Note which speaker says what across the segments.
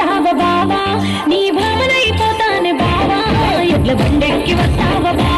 Speaker 1: వస్తావా? బాబా నీ భావనైపోతాను బాబా ఎట్ల బండెక్కి వస్తావా? బాబా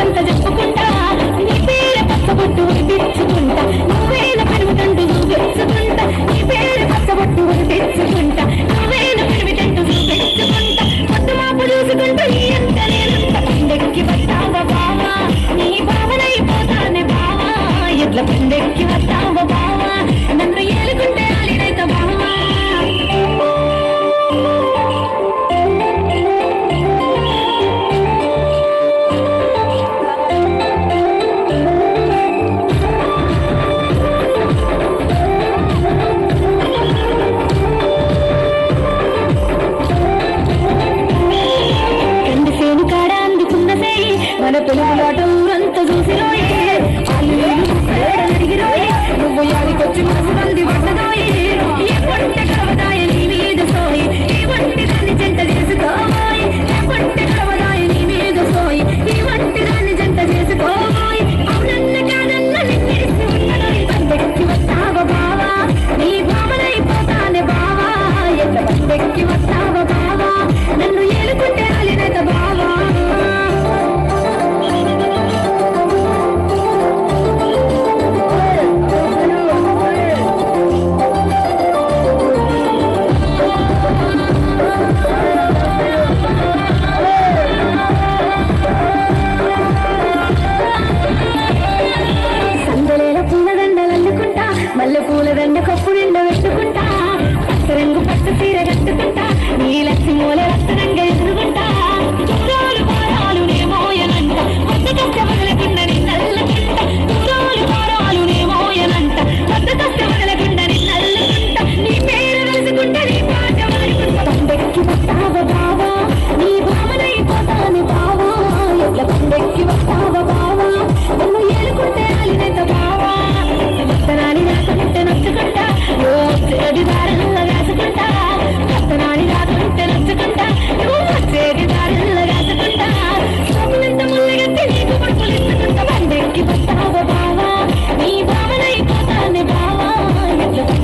Speaker 1: పచ్చదంత చెప్పుకుంటా నీ పేర పచ్చబొట్టు విడిపించుకుంటా నువ్వేల పెరుగుదండు చూపించుకుంటా నీ పేర పచ్చబొట్టు విడిపించుకుంటా నువ్వేల పెరుగుదండు చూపించుకుంటా పట్టు మాపు చూసుకుంటూ ఈ అంత నేనంత పండెక్కి వస్తావా బావా? నీ భావనైపోతానే బావా? ఎట్ల వస్తా ఆటలాటం ఊరంతా నువ్వు యాదికొచ్చి మనసు మంది పట్టదోయే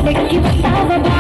Speaker 1: Thank you.